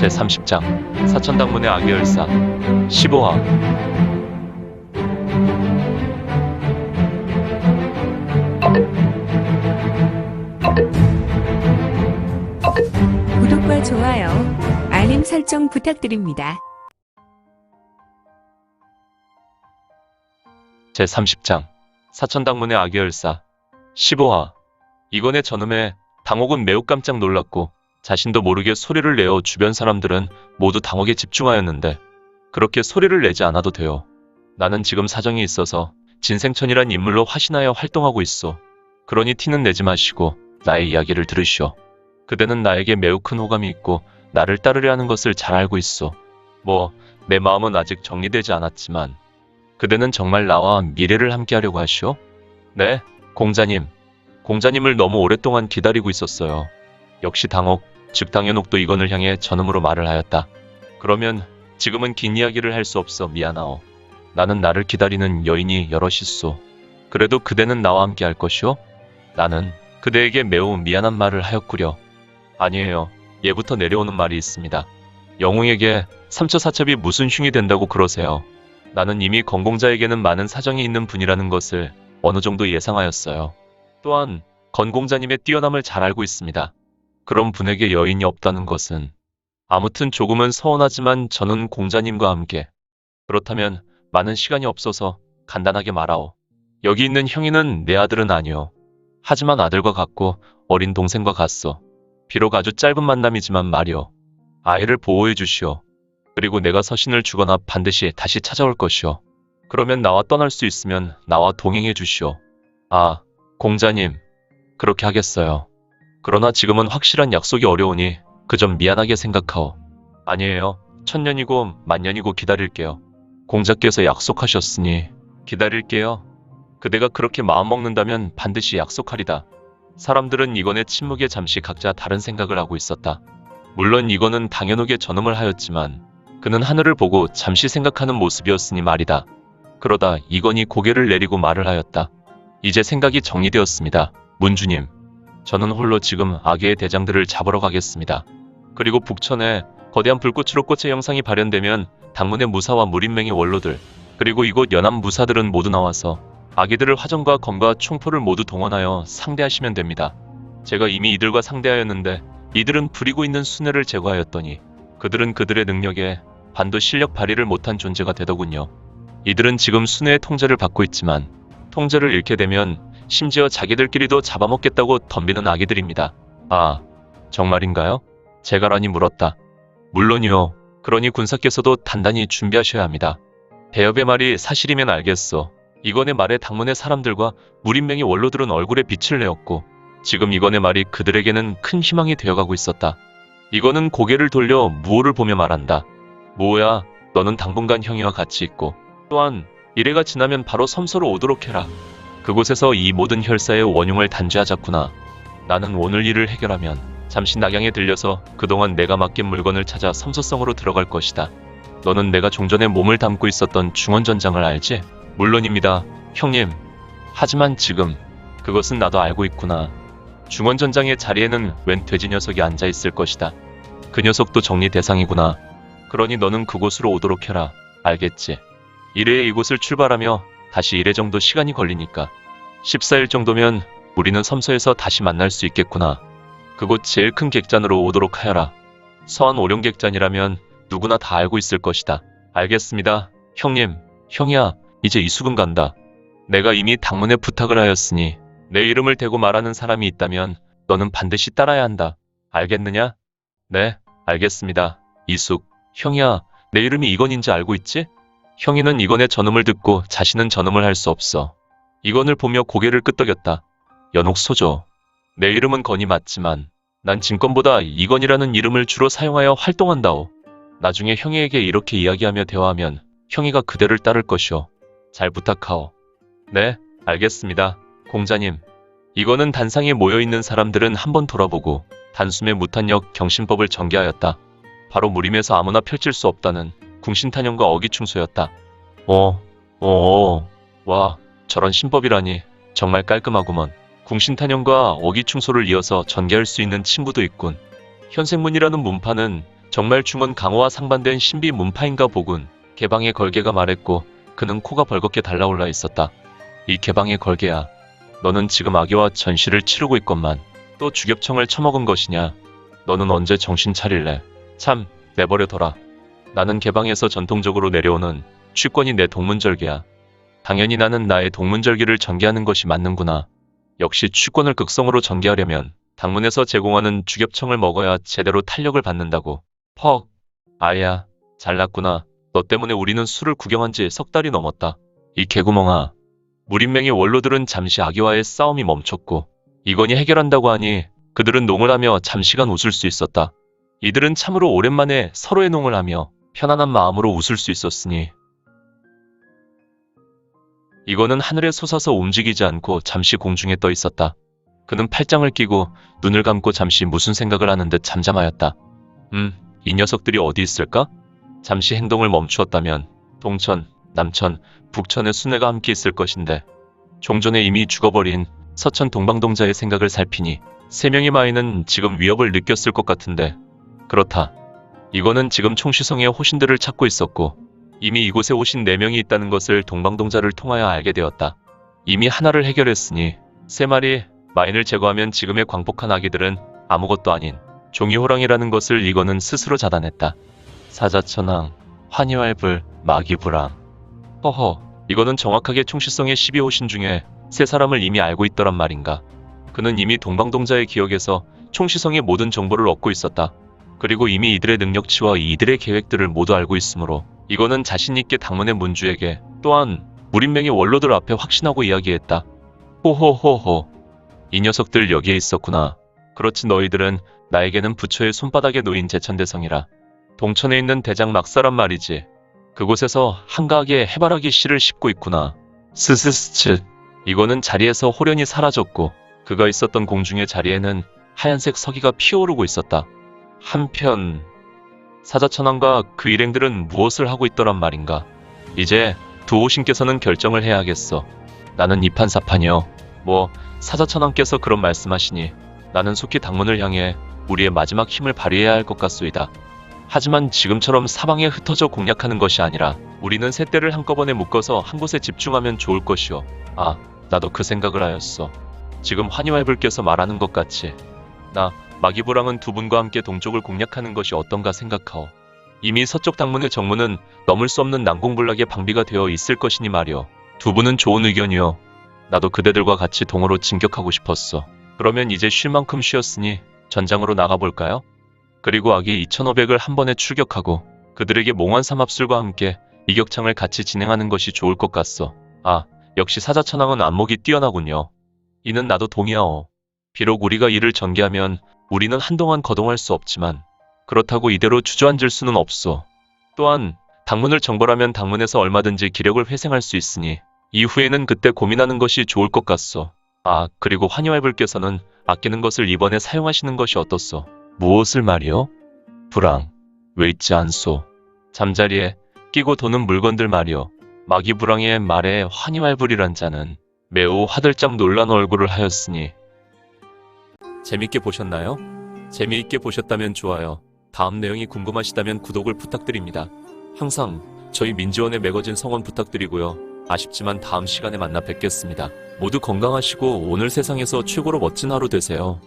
제30장 사천당문의 악의 열사 15화 구독과 좋아요, 알림 설정 부탁드립니다. 제30장 사천당문의 악의 열사 15화 이건의 전음에 당옥은 매우 깜짝 놀랐고 자신도 모르게 소리를 내어 주변 사람들은 모두 당옥에 집중하였는데 그렇게 소리를 내지 않아도 돼요. 나는 지금 사정이 있어서 진생천이란 인물로 화신하여 활동하고 있어. 그러니 티는 내지 마시고 나의 이야기를 들으시오. 그대는 나에게 매우 큰 호감이 있고 나를 따르려 하는 것을 잘 알고 있어. 뭐 내 마음은 아직 정리되지 않았지만 그대는 정말 나와 미래를 함께 하려고 하시오? 네, 공자님. 공자님을 너무 오랫동안 기다리고 있었어요. 역시 당옥, 즉 당연옥도 이건을 향해 전음으로 말을 하였다. 그러면 지금은 긴 이야기를 할 수 없어 미안하오. 나는 나를 기다리는 여인이 여럿 있소. 그래도 그대는 나와 함께 할 것이오? 나는 그대에게 매우 미안한 말을 하였구려. 아니에요. 예부터 내려오는 말이 있습니다. 영웅에게 삼처사첩이 무슨 흉이 된다고 그러세요. 나는 이미 건공자에게는 많은 사정이 있는 분이라는 것을 어느 정도 예상하였어요. 또한 건공자님의 뛰어남을 잘 알고 있습니다. 그런 분에게 여인이 없다는 것은 아무튼 조금은 서운하지만 저는 공자님과 함께 그렇다면 많은 시간이 없어서 간단하게 말하오. 여기 있는 형이는 내 아들은 아니오. 하지만 아들과 같고 어린 동생과 같소. 비록 아주 짧은 만남이지만 말이오. 아이를 보호해 주시오. 그리고 내가 서신을 주거나 반드시 다시 찾아올 것이오. 그러면 나와 떠날 수 있으면 나와 동행해 주시오. 아, 공자님. 그렇게 하겠어요. 그러나 지금은 확실한 약속이 어려우니 그 점 미안하게 생각하오. 아니에요. 천년이고 만년이고 기다릴게요. 공자께서 약속하셨으니 기다릴게요. 그대가 그렇게 마음먹는다면 반드시 약속하리다. 사람들은 이건의 침묵에 잠시 각자 다른 생각을 하고 있었다. 물론 이건은 당연하게 전음을 하였지만 그는 하늘을 보고 잠시 생각하는 모습이었으니 말이다. 그러다 이건이 고개를 내리고 말을 하였다. 이제 생각이 정리되었습니다. 문주님. 저는 홀로 지금 악의 대장들을 잡으러 가겠습니다. 그리고 북천에 거대한 불꽃으로 꽃의 영상이 발현되면 당문의 무사와 무린맹의 원로들 그리고 이곳 연합 무사들은 모두 나와서 아기들을 화정과 검과 총포를 모두 동원하여 상대하시면 됩니다. 제가 이미 이들과 상대하였는데 이들은 부리고 있는 순회를 제거하였더니 그들은 그들의 능력에 반도 실력 발휘를 못한 존재가 되더군요. 이들은 지금 순회의 통제를 받고 있지만 통제를 잃게 되면 심지어 자기들끼리도 잡아먹겠다고 덤비는 아기들입니다. 아, 정말인가요? 제가라니 물었다. 물론이요. 그러니 군사께서도 단단히 준비하셔야 합니다. 대엽의 말이 사실이면 알겠소. 이건의 말에 당문의 사람들과 무린맹의 원로들은 얼굴에 빛을 내었고 지금 이건의 말이 그들에게는 큰 희망이 되어가고 있었다. 이거는 고개를 돌려 무호를 보며 말한다. 무호야, 너는 당분간 형이와 같이 있고 또한 이래가 지나면 바로 섬서로 오도록 해라. 그곳에서 이 모든 혈사의 원흉을 단죄하자꾸나. 나는 오늘 일을 해결하면 잠시 낙양에 들려서 그동안 내가 맡긴 물건을 찾아 섬서성으로 들어갈 것이다. 너는 내가 종전에 몸을 담고 있었던 중원전장을 알지? 물론입니다, 형님. 하지만 지금 그것은 나도 알고 있구나. 중원전장의 자리에는 웬 돼지 녀석이 앉아 있을 것이다. 그 녀석도 정리 대상이구나. 그러니 너는 그곳으로 오도록 해라. 알겠지? 이래에 이곳을 출발하며 다시 이래 정도 시간이 걸리니까 14일 정도면 우리는 섬서에서 다시 만날 수 있겠구나. 그곳 제일 큰 객잔으로 오도록 하여라. 서한 오룡 객잔이라면 누구나 다 알고 있을 것이다. 알겠습니다. 형님, 형이야, 이제 이수근 간다. 내가 이미 당문에 부탁을 하였으니 내 이름을 대고 말하는 사람이 있다면 너는 반드시 따라야 한다. 알겠느냐? 네, 알겠습니다. 이숙, 형이야, 내 이름이 이건인지 알고 있지? 형이는 이건의 전음을 듣고 자신은 전음을 할 수 없어. 이건을 보며 고개를 끄덕였다. 연옥 소조. 내 이름은 건이 맞지만 난 진건보다 이건이라는 이름을 주로 사용하여 활동한다오. 나중에 형이에게 이렇게 이야기하며 대화하면 형이가 그대를 따를 것이오. 잘 부탁하오. 네, 알겠습니다. 공자님. 이거는 단상에 모여있는 사람들은 한번 돌아보고 단숨에 무탄력 경신법을 전개하였다. 바로 무림에서 아무나 펼칠 수 없다는 궁신탄형과 어기충소였다. 어, 어, 어, 와, 저런 신법이라니 정말 깔끔하구먼. 궁신탄형과 어기충소를 이어서 전개할 수 있는 친구도 있군. 현생문이라는 문판은 정말 춤은 강호와 상반된 신비 문파인가 보군. 개방의 걸개가 말했고 그는 코가 벌겋게 달라올라 있었다. 이 개방의 걸개야. 너는 지금 아기와 전시를 치르고 있건만 또 주겹청을 처먹은 것이냐. 너는 언제 정신 차릴래? 참 내버려둬라. 나는 개방에서 전통적으로 내려오는 취권이 내 동문절기야. 당연히 나는 나의 동문절기를 전개하는 것이 맞는구나. 역시 취권을 극성으로 전개하려면 당문에서 제공하는 주겹청을 먹어야 제대로 탄력을 받는다고. 퍽. 아야, 잘났구나. 너 때문에 우리는 술을 구경한 지 석 달이 넘었다. 이 개구멍아. 무린맹의 원로들은 잠시 아기와의 싸움이 멈췄고 이건이 해결한다고 하니 그들은 농을 하며 잠시간 웃을 수 있었다. 이들은 참으로 오랜만에 서로의 농을 하며 편안한 마음으로 웃을 수 있었으니 이거는 하늘에 솟아서 움직이지 않고 잠시 공중에 떠 있었다. 그는 팔짱을 끼고 눈을 감고 잠시 무슨 생각을 하는 듯 잠잠하였다. 음, 이 녀석들이 어디 있을까? 잠시 행동을 멈추었다면 동천, 남천, 북천의 순회가 함께 있을 것인데 종전에 이미 죽어버린 서천 동방동자의 생각을 살피니 세 명의 마이는 지금 위협을 느꼈을 것 같은데 그렇다. 이거는 지금 총시성의 호신들을 찾고 있었고 이미 이곳에 오신 네 명이 있다는 것을 동방동자를 통하여 알게 되었다. 이미 하나를 해결했으니 세 마리 마인을 제거하면 지금의 광폭한 아기들은 아무것도 아닌 종이호랑이라는 것을 이거는 스스로 자단했다. 사자천왕, 환희활불, 마기불암. 허허, 이거는 정확하게 총시성의 12호신 중에 세 사람을 이미 알고 있더란 말인가. 그는 이미 동방동자의 기억에서 총시성의 모든 정보를 얻고 있었다. 그리고 이미 이들의 능력치와 이들의 계획들을 모두 알고 있으므로 이거는 자신있게 당문의 문주에게 또한 무린맹의 원로들 앞에 확신하고 이야기했다. 호호호호. 이 녀석들 여기에 있었구나. 그렇지 너희들은 나에게는 부처의 손바닥에 놓인 제천대성이라. 동천에 있는 대장 막사란 말이지. 그곳에서 한가하게 해바라기 씨를 씹고 있구나. 스스스츠. 이거는 자리에서 호련히 사라졌고 그가 있었던 공중의 자리에는 하얀색 서기가 피어오르고 있었다. 한편 사자천왕과 그 일행들은 무엇을 하고 있더란 말인가. 이제 두오신께서는 결정을 해야겠어. 나는 이판사판이요. 뭐 사자천왕께서 그런 말씀하시니 나는 속히 당문을 향해 우리의 마지막 힘을 발휘해야 할 것 같소이다. 하지만 지금처럼 사방에 흩어져 공략하는 것이 아니라 우리는 세 떼를 한꺼번에 묶어서 한 곳에 집중하면 좋을 것이오. 아, 나도 그 생각을 하였어. 지금 환희활불께서 말하는 것 같이 나 마기부랑은 두 분과 함께 동쪽을 공략하는 것이 어떤가 생각하오. 이미 서쪽 당문의 정문은 넘을 수 없는 난공불락의 방비가 되어 있을 것이니 말이오. 두 분은 좋은 의견이오. 나도 그대들과 같이 동으로 진격하고 싶었어. 그러면 이제 쉴 만큼 쉬었으니 전장으로 나가볼까요? 그리고 아기 2500을 한 번에 출격하고 그들에게 몽환 삼합술과 함께 이격창을 같이 진행하는 것이 좋을 것 같소. 아, 역시 사자천왕은 안목이 뛰어나군요. 이는 나도 동의하오. 비록 우리가 이를 전개하면 우리는 한동안 거동할 수 없지만 그렇다고 이대로 주저앉을 수는 없소. 또한 당문을 정벌하면 당문에서 얼마든지 기력을 회생할 수 있으니 이후에는 그때 고민하는 것이 좋을 것 같소. 아, 그리고 환희활불께서는 아끼는 것을 이번에 사용하시는 것이 어떻소? 무엇을 말이요? 불황, 왜 있지 않소? 잠자리에 끼고 도는 물건들 말이요. 마기 불황의 말에 환희활불이란 자는 매우 화들짝 놀란 얼굴을 하였으니 재밌게 보셨나요? 재미있게 보셨다면 좋아요. 다음 내용이 궁금하시다면 구독을 부탁드립니다. 항상 저희 민지원의 매거진 성원 부탁드리고요. 아쉽지만 다음 시간에 만나 뵙겠습니다. 모두 건강하시고 오늘 세상에서 최고로 멋진 하루 되세요.